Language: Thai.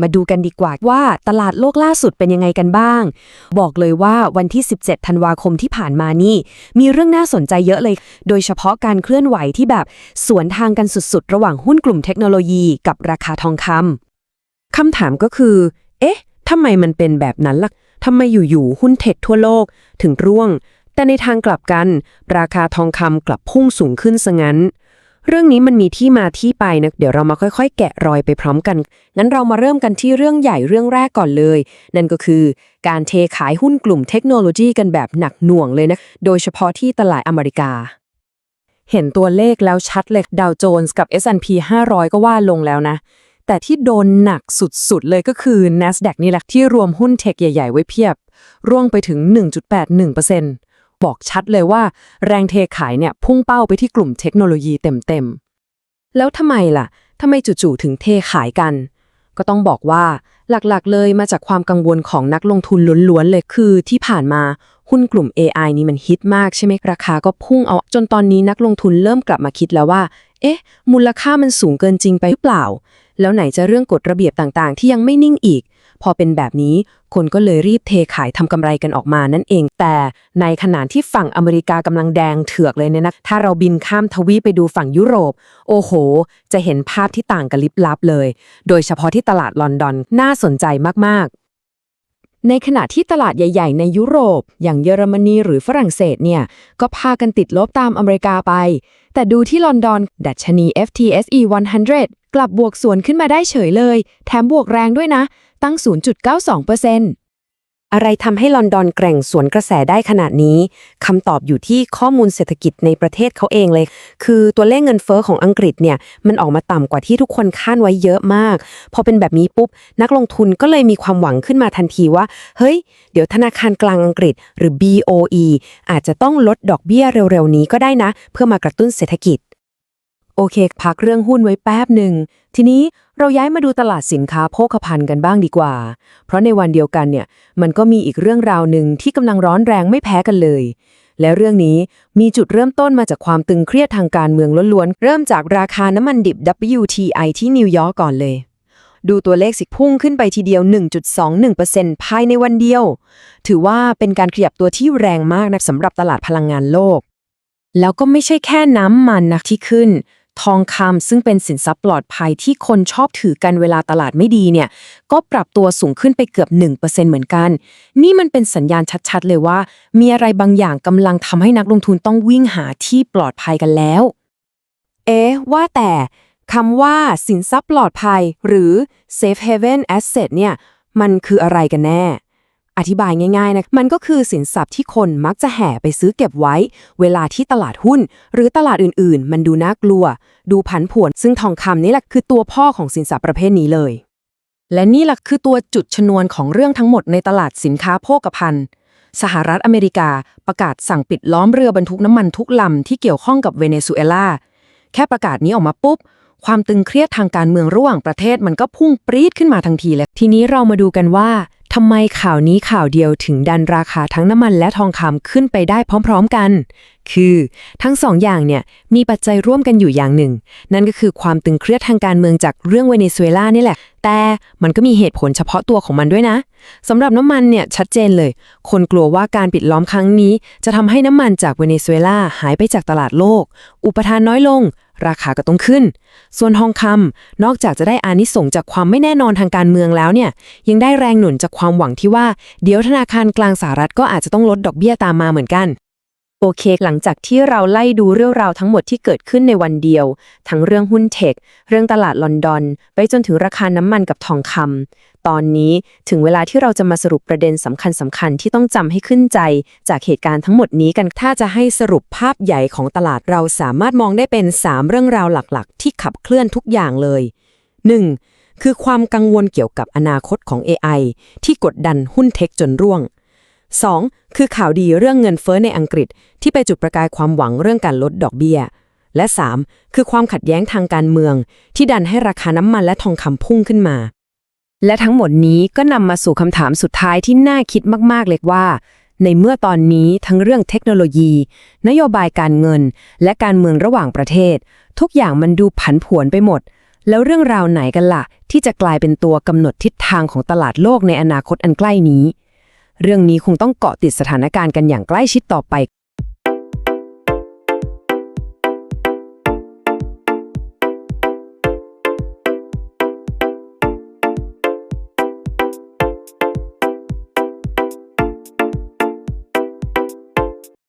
มาดูกันดีกว่าว่าตลาดโลกล่าสุดเป็นยังไงกันบ้าง บอกเลยว่าวันที่ 17 ธันวาคมที่ผ่านมานี่ มีเรื่องน่าสนใจเยอะเลย โดยเฉพาะการเคลื่อนไหวที่แบบสวนทางกันสุดๆ ระหว่างหุ้นกลุ่มเทคโนโลยีกับราคาทองคำคำถามก็คือ เอ๊ะทำไมมันเป็นแบบนั้นล่ะทำไมอยู่ๆหุ้นเทคทั่วโลกถึงร่วง แต่ในทางกลับกัน ราคาทองคำกลับพุ่งสูงขึ้นซะงั้น เรื่องนี้มันมีที่มาที่ไปนะ เดี๋ยวเรามาค่อยๆ แกะรอยไปพร้อมกัน งั้นเรามาเริ่มกันที่เรื่องใหญ่เรื่องแรกก่อนเลย นั่นก็คือการเทขายหุ้นกลุ่มเทคโนโลยีกันแบบหนักหน่วงเลยนะ โดยเฉพาะที่ตลาดอเมริกา เห็นตัวเลขแล้วชัดเลยดาวโจนส์กับ S&P 500 ก็ว่าลงแล้วนะ แต่ที่โดนหนักสุดๆเลยก็คือ NASDAQ นี่แหละที่รวมหุ้นเทคใหญ่ ๆ ไว้เพียบ ร่วงไปถึง 1.81% บอกชัดเลยว่าแรงเทขายเนี่ยพุ่งเป้าไปที่กลุ่มเทคโนโลยีเต็มๆ แล้วทำไมล่ะทำไมจู่ๆถึงเทขายกัน ก็ต้องบอกว่าหลักๆ เลยมาจากความกังวลของนักลงทุนล้วนๆเลยคือที่ผ่านมาหุ้นกลุ่ม AI นี่มันฮิตมากใช่ไหมราคาก็พุ่งเอา จนตอนนี้นักลงทุนเริ่มกลับมาคิดแล้วว่า เอ๊ะ มูลค่ามันสูงเกินจริงไปหรือเปล่า แล้วไหนจะเรื่องกฎระเบียบต่างๆ ที่ยังไม่นิ่งอีก พอเป็นแบบนี้คนก็เลยรีบเทขายทำกำไรกันออกมานั่นเอง แต่ในขณะที่ฝั่งอเมริกากำลังแดงเถือกเลยเนี่ยนะ ถ้าเราบินข้ามทวีปไปดูฝั่งยุโรป โอ้โห จะเห็นภาพที่ต่างกันลิบลับเลย โดยเฉพาะที่ตลาดลอนดอนน่าสนใจมากๆในขณะที่ตลาดใหญ่ ๆ ในยุโรป อย่างเยอรมนีหรือฝรั่งเศสเนี่ย ก็พากันติดลบตามอเมริกาไป แต่ดูที่ลอนดอน ดัชนี FTSE 100 กลับบวกสวนขึ้นมาได้เฉยเลย แถมบวกแรงด้วยนะตั้ง 0.92%อะไรทำให้ลอนดอนแกร่งสวนกระแสได้ขนาดนี้คำตอบอยู่ที่ข้อมูลเศรษฐกิจในประเทศเขาเองเลย คือตัวเลขเงินเฟอ้อของอังกฤษเนี่ยมันออกมาต่ำกว่าที่ทุกคนคาดไว้เยอะมาก พอเป็นแบบนี้ปุ๊บ นักลงทุนก็เลยมีความหวังขึ้นมาทันทีว่า เฮ้ย เดี๋ยวธนาคารกลางอังกฤษหรือ BOE อาจจะต้องลดดอกเบี้ยเร็วๆนี้ก็ได้นะ เพื่อมากระตุ้นเศรษฐกิจ โอเค พักเรื่องหุ้นไว้แป๊บหนึ่ง ทีนี้เราย้ายมาดูตลาดสินค้าโภคภัณฑ์กันบ้างดีกว่า เพราะในวันเดียวกันเนี่ย มันก็มีอีกเรื่องราวหนึ่งที่กำลังร้อนแรงไม่แพ้กันเลย และเรื่องนี้มีจุดเริ่มต้นมาจากความตึงเครียดทางการเมืองล้วนๆ เริ่มจากราคาน้ำมันดิบ WTI ที่นิวยอร์กก่อนเลย ดูตัวเลขสิพุ่งขึ้นไปทีเดียว 1.21%ภายในวันเดียว ถือว่าเป็นการขยับตัวที่แรงมากนะสำหรับตลาดพลังงานโลกแล้วก็ไม่ใช่แค่น้ำมันนะที่ขึ้น ทองคำซึ่งเป็นสินทรัพย์ปลอดภัยที่คนชอบถือกันเวลาตลาดไม่ดีเนี่ย ก็ปรับตัวสูงขึ้นไปเกือบ 1%เหมือนกัน นี่มันเป็นสัญญาณชัดๆ เลยว่า มีอะไรบางอย่างกำลังทำให้นักลงทุนต้องวิ่งหาที่ปลอดภัยกันแล้ว เอ๊ะว่าแต่คำว่าสินทรัพย์ปลอดภัย หรือ safe haven asset เนี่ย มันคืออะไรกันแน่ อธิบายง่ายๆนะ มันก็คือสินทรัพย์ที่คนมักจะแห่ไปซื้อเก็บไว้ เวลาที่ตลาดหุ้น หรือตลาดอื่นๆ มันดูน่ากลัว ดูผันผวน ซึ่งทองคำนี่แหละคือตัวพ่อของสินทรัพย์ประเภทนี้เลย และนี่แหละคือตัวจุดชนวนของเรื่องทั้งหมดในตลาดสินค้าโภคภัณฑ์ สหรัฐอเมริกาประกาศสั่งปิดล้อมเรือบรรทุกน้ำมันทุกลำที่เกี่ยวข้องกับเวเนซุเอลา แค่ประกาศนี้ออกมาปุ๊บความตึงเครียดทางการเมืองระหว่างประเทศมันก็พุ่งปรี๊ดขึ้นมาทันทีเลย ทีนี้เรามาดูกันว่า ทำไมข่าวนี้ข่าวเดียวถึงดันราคาทั้งน้ำมันและทองคำขึ้นไปได้พร้อมๆกัน คือทั้งสองอย่างเนี่ยมีปัจจัยร่วมกันอยู่อย่างหนึ่ง นั่นก็คือความตึงเครียดทางการเมืองจากเรื่องเวเนซุเอลานี่แหละ แต่มันก็มีเหตุผลเฉพาะตัวของมันด้วยนะสำหรับน้ำมันเนี่ยชัดเจนเลย คนกลัวว่าการปิดล้อมครั้งนี้ จะทำให้น้ำมันจากเวเนซุเอลาหายไปจากตลาดโลก อุปทานน้อยลง ราคาก็ต้องขึ้น ส่วนทองคำนอกจากจะได้อานิสงจากความไม่แน่นอนทางการเมืองแล้วเนี่ย ยังได้แรงหนุนจากความหวังที่ว่า เดี๋ยวธนาคารกลางสหรัฐก็อาจจะต้องลดดอกเบี้ยตามมาเหมือนกัน โอเคหลังจากที่เราไล่ดูเรื่องราวทั้งหมดที่เกิดขึ้นในวันเดียว ทั้งเรื่องหุ้นเทค เรื่องตลาดลอนดอน ไปจนถึงราคาน้ำมันกับทองคำ ตอนนี้ถึงเวลาที่เราจะมาสรุปประเด็นสำคัญสำคัญที่ต้องจำให้ขึ้นใจ จากเหตุการณ์ทั้งหมดนี้กัน ถ้าจะให้สรุปภาพใหญ่ของตลาดเราสามารถมองได้เป็น 3 เรื่องราวหลักๆ ที่ขับเคลื่อนทุกอย่างเลย 1. คือความกังวลเกี่ยวกับอนาคตของ AI ที่กดดันหุ้นเทคจนร่วง 2. คือข่าวดีเรื่องเงินเฟ้อในอังกฤษ ที่ไปจุดประกายความหวังเรื่องการลดดอกเบี้ย และ 3. คือความขัดแย้งทางการเมือง ที่ดันให้ราคาน้ำมันและทองคำพุ่งขึ้นมา และทั้งหมดนี้ก็นำมาสู่คำถามสุดท้ายที่น่าคิดมากๆเลยว่า ในเมื่อตอนนี้ทั้งเรื่องเทคโนโลยี นโยบายการเงิน และการเมืองระหว่างประเทศ ทุกอย่างมันดูผันผวนไปหมด แล้วเรื่องราวไหนกันล่ะ ที่จะกลายเป็นตัวกำหนดทิศทางของตลาดโลกในอนาคตอันใกล้นี้ เรื่องนี้คงต้องเกาะติดสถานการณ์กันอย่างใกล้ชิดต่อไป